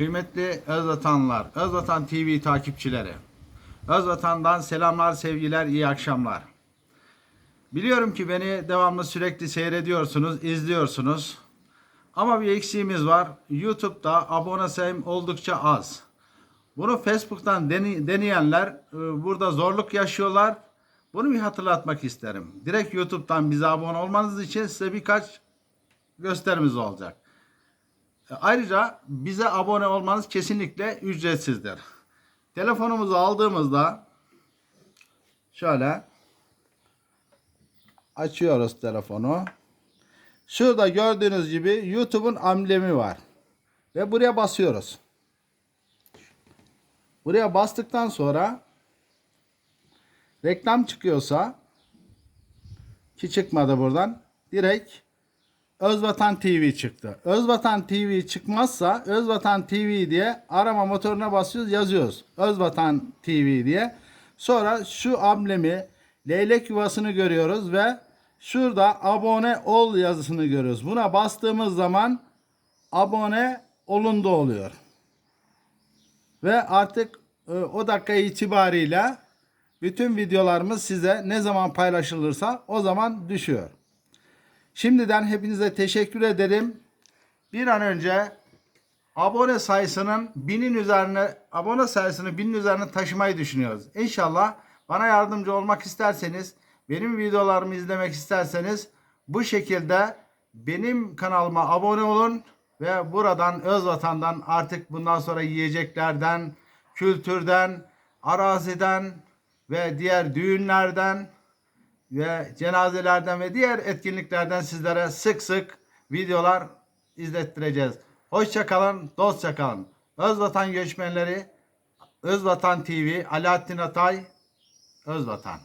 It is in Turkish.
Kıymetli Özvatanlılar, Özvatan TV takipçileri. Özvatan'dan selamlar, sevgiler, iyi akşamlar. Biliyorum ki beni devamlı sürekli seyrediyorsunuz, izliyorsunuz. Ama bir eksiğimiz var. YouTube'da abone sayım oldukça az. Bunu Facebook'tan dene- deneyenler e, burada zorluk yaşıyorlar. Bunu bir hatırlatmak isterim. Direkt YouTube'dan bize abone olmanız için size birkaç gösterimiz olacak. Ayrıca bize abone olmanız kesinlikle ücretsizdir. Telefonumuzu aldığımızda şöyle açıyoruz telefonu. Şurada gördüğünüz gibi YouTube'un amblemi var. Ve buraya basıyoruz. Buraya bastıktan sonra reklam çıkıyorsa ki çıkmadı buradan direkt Özvatan TV çıktı. Özvatan TV çıkmazsa Özvatan TV diye arama motoruna basıyoruz yazıyoruz. Özvatan TV diye. Sonra şu amblemi leylek yuvasını görüyoruz ve şurada abone ol yazısını görüyoruz. Buna bastığımız zaman abone olundu oluyor. Ve artık e, o dakika itibariyle bütün videolarımız size ne zaman paylaşılırsa o zaman düşüyor. Şimdiden hepinize teşekkür ederim. Bir an önce abone sayısının binin üzerine abone sayısını binin üzerine taşımayı düşünüyoruz. İnşallah bana yardımcı olmak isterseniz benim videolarımı izlemek isterseniz bu şekilde benim kanalıma abone olun ve buradan Özvatan'dan artık bundan sonra yiyeceklerden, kültürden, araziden ve diğer düğünlerden ve cenazelerden ve diğer etkinliklerden sizlere sık sık videolar izlettireceğiz. Hoşça kalın, dostça kalın. Özvatan göçmenleri, Özvatan TV, Alaaddin Atay, Özvatan.